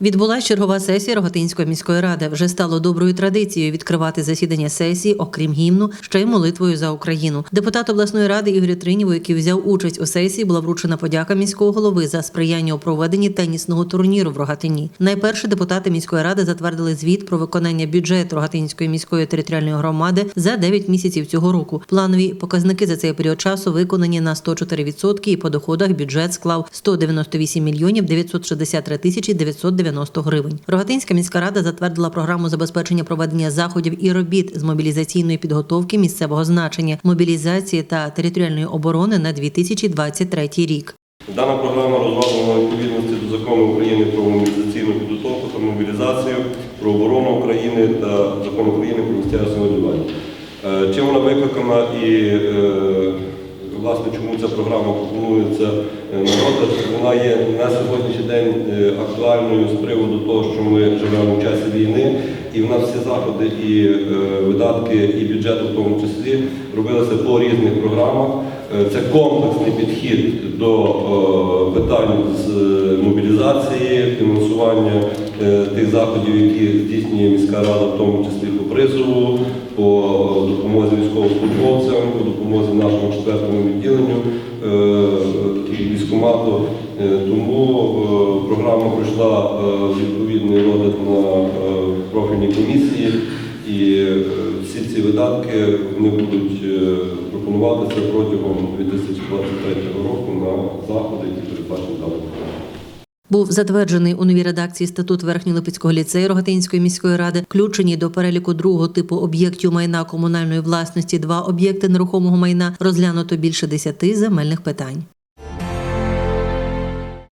Відбулася чергова сесія Рогатинської міської ради. Вже стало доброю традицією відкривати засідання сесії, окрім гімну, ще й молитвою за Україну. Депутат обласної ради Ігор Тринєву, який взяв участь у сесії, була вручена подяка міського голови за сприяння у проведенні тенісного турніру в Рогатині. Найперше депутати міської ради затвердили звіт про виконання бюджету Рогатинської міської територіальної громади за 9 місяців цього року. Планові показники за цей період часу виконані на 104% і по доходах бюджет склав 198 мільйонів 963 тисячі 990 гривень. Рогатинська міська рада затвердила програму забезпечення проведення заходів і робіт з мобілізаційної підготовки місцевого значення, мобілізації та територіальної оборони на 2023 рік. Дана програма розроблена відповідності до закону України про мобілізаційну підготовку та мобілізацію, про оборону України та закон України про місцеве самоврядування. Е, Чим вона викликана і е, власне чому ця програма пропонується е, на розгляд? Вона є на сьогоднішній день е, актуальною з приводу того, що ми живемо в часі війни, і в нас всі заходи і е, видатки, і бюджет у тому числі робилися по різних програмах. Це комплексний підхід до питань з мобілізації, фінансування тих заходів, які здійснює міська рада, в тому числі по призову, по допомозі військовослужбовцям, по допомозі нашому четвертому відділенню е, військкомату. Е, Тому е, програма пройшла е, відповідний розгляд на е, профільній комісії. І е, всі ці видатки вони будуть е, пропонуватися протягом 2023 року на заходи, які передбачені. Був затверджений у новій редакції статут Верхньолипецького ліцею Рогатинської міської ради, включені до переліку другого типу об'єктів майна комунальної власності два об'єкти нерухомого майна, розглянуто більше десяти земельних питань.